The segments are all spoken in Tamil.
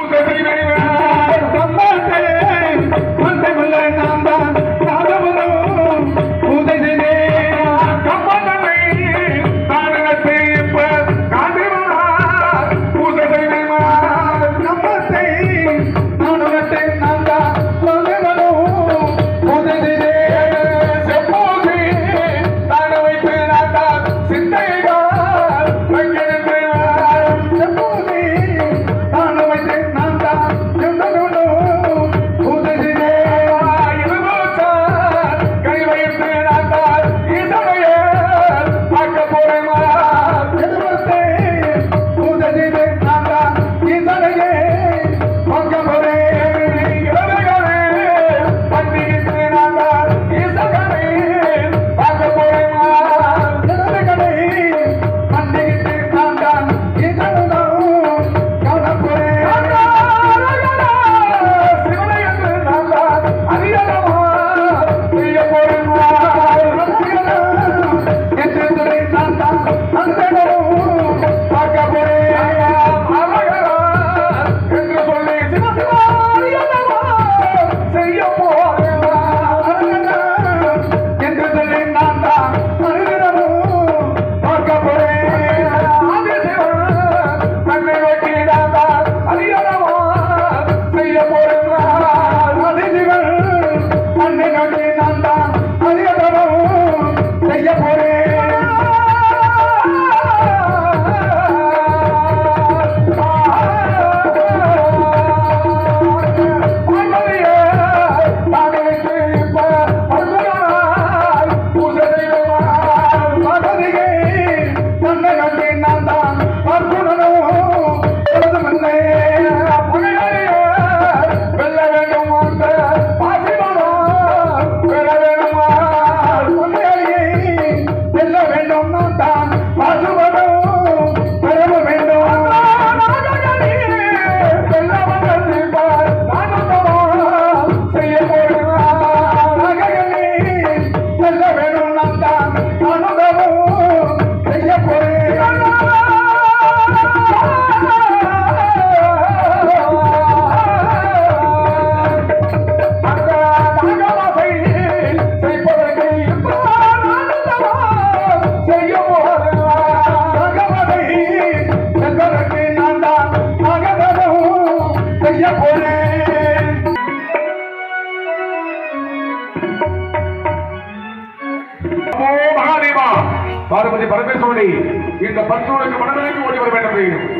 Porque ஓடி இந்த மணிக்கு மனநிலைக்கு ஓடி வர வேண்டும்.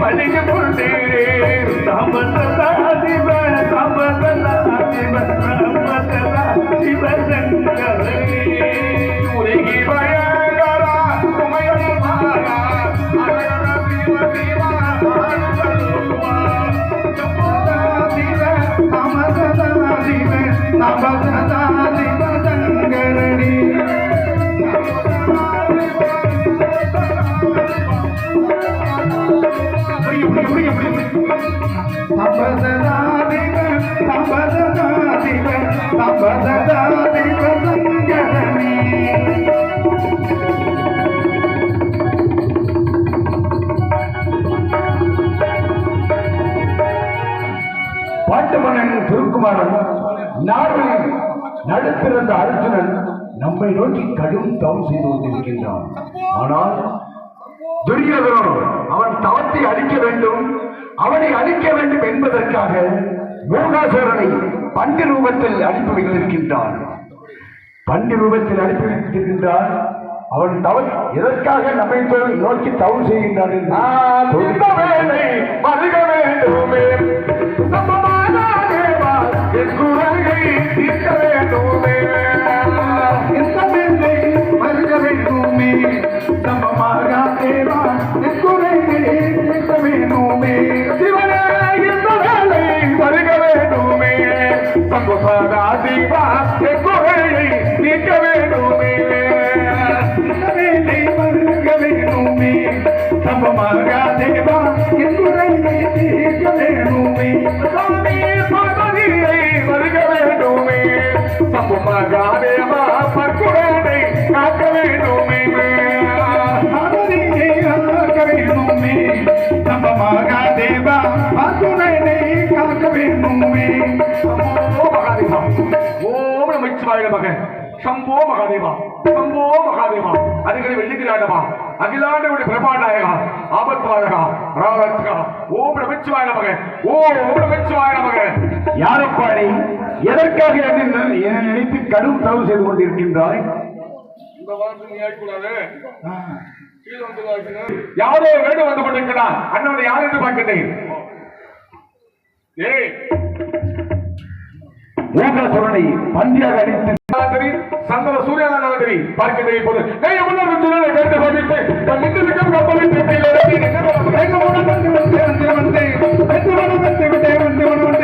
பணிந்து கொண்டேன் தாமந்த நடு பிறந்த அர்ஜுனன் நம்மை நோக்கி கடும் தவம் செய்து கொண்டிருக்கின்றான். ஆனால் துரியோதனோ அவன் தவத்தை அழிக்க வேண்டும் அவனை அழிக்க வேண்டும் என்பதற்காக மூகாசரனை பண்டு ரூபத்தில் அனுப்பி வைத்திருக்கின்றான். பண்டு ரூபத்தில் அனுப்பி வைத்திருக்கின்றான். அவன் தவறு எதற்காக நம்மை நோக்கி தவறு செய்கின்றான் மறுக வேண்டுமே. Cristo, Cristo, Cristo, நமச்சிவாய நமக சம்போ மகாதேவா சம்போ மகாதேவா அதுகளை வெள்ளிக்கிறாண்டவா அகிலாண்டவுடைய பிரபாநாயகா ஆபத்வாதகா ராவத்கா ஓம் நமச்சிவாய நமக ஓம் நமச்சிவாய நமக. யாரப்பா நீ எதற்காக என்னை என்னை நினைத்து கடும் தவறு செய்து கொண்டிருக்கின்றாய்? இந்த வாரத்தில் நீ வாசிக்கணும். யாரோ வேண்டு வந்து கொண்டிருக்கிறான் அண்ணன் யார் என்று பார்க்கிறேன் ஏய் மூகாசுரனை பந்தியாக அடித்து சந்திர சந்தன சூரியநாதரி பார்க்கிறேன் கேட்டு பார்த்துட்டு, தன் நின்றிருக்கும் வந்து வந்து வந்து வந்து.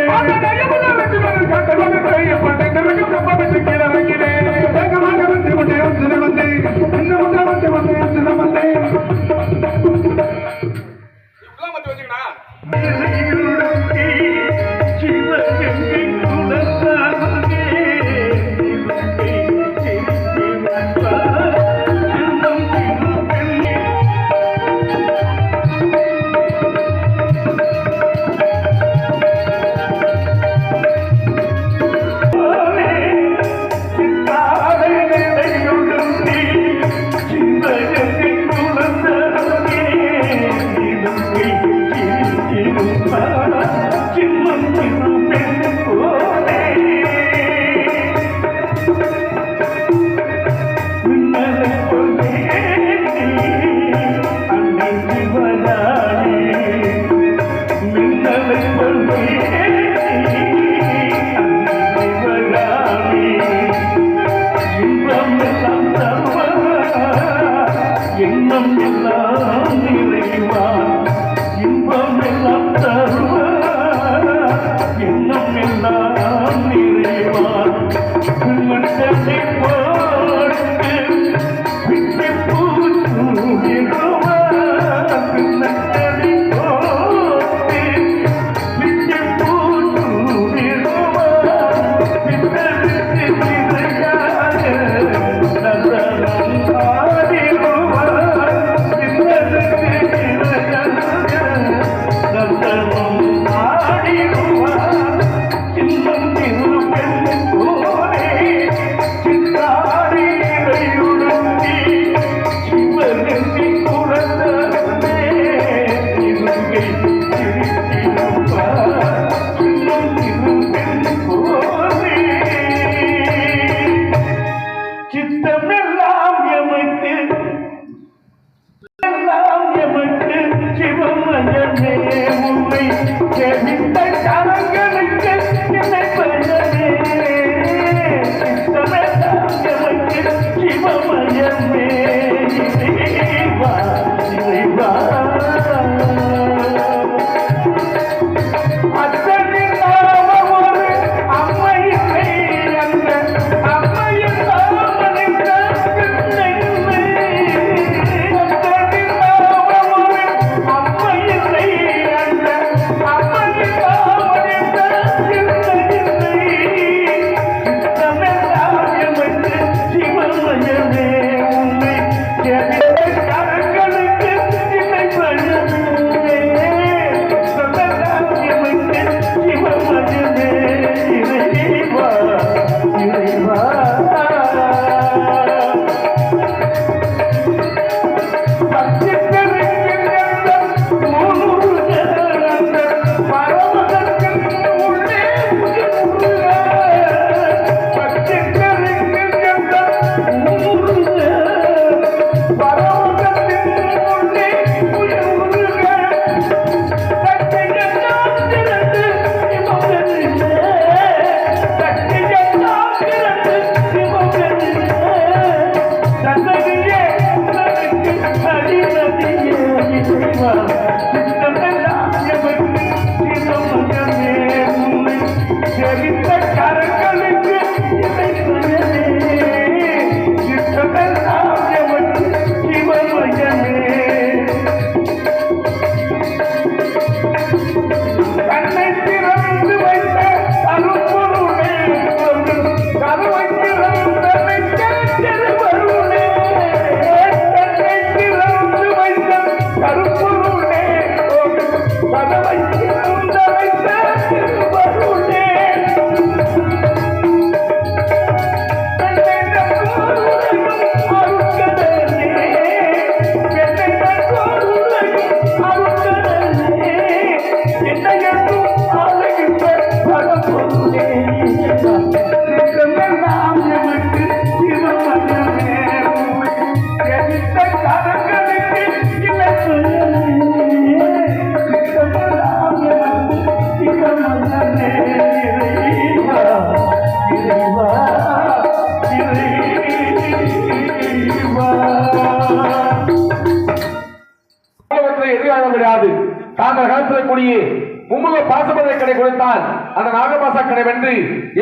கணை கொடுத்தால் அந்த நாகபாசா கணை வென்று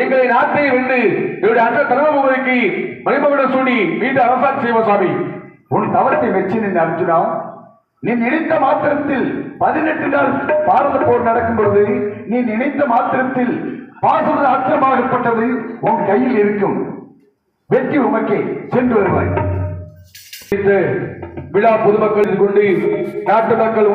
எங்களை நாட்டை வென்று என்னுடைய அண்ணன் தர்மபுரிக்கு மணிமகுடம் சூடி மீண்டும் அரசாட்சி செய்வோம் சுவாமி. உன் தவறத்தை வச்சு நின்று அர்ஜுனா. நீ நினைத்த மாத்திரத்தில் பதினெட்டு நாள் பாரத போர் நடக்கும் பொழுது நீ நினைத்த மாத்திரத்தில் அச்சமாக ஆத்திரமாகப்பட்டது உன் கையில் இருக்கும். வெற்றி உமக்கே சென்று வருவாய். விழா பொதுமக்கள் கொண்டு நாட்டு மக்கள்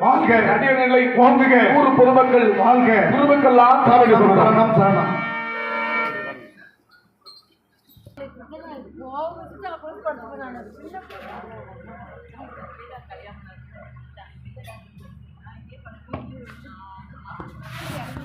வாழ்க அடியநிலை ஓங்குக ஊர் பொதுமக்கள் வாழ்க குருவுக்கெல்லாம்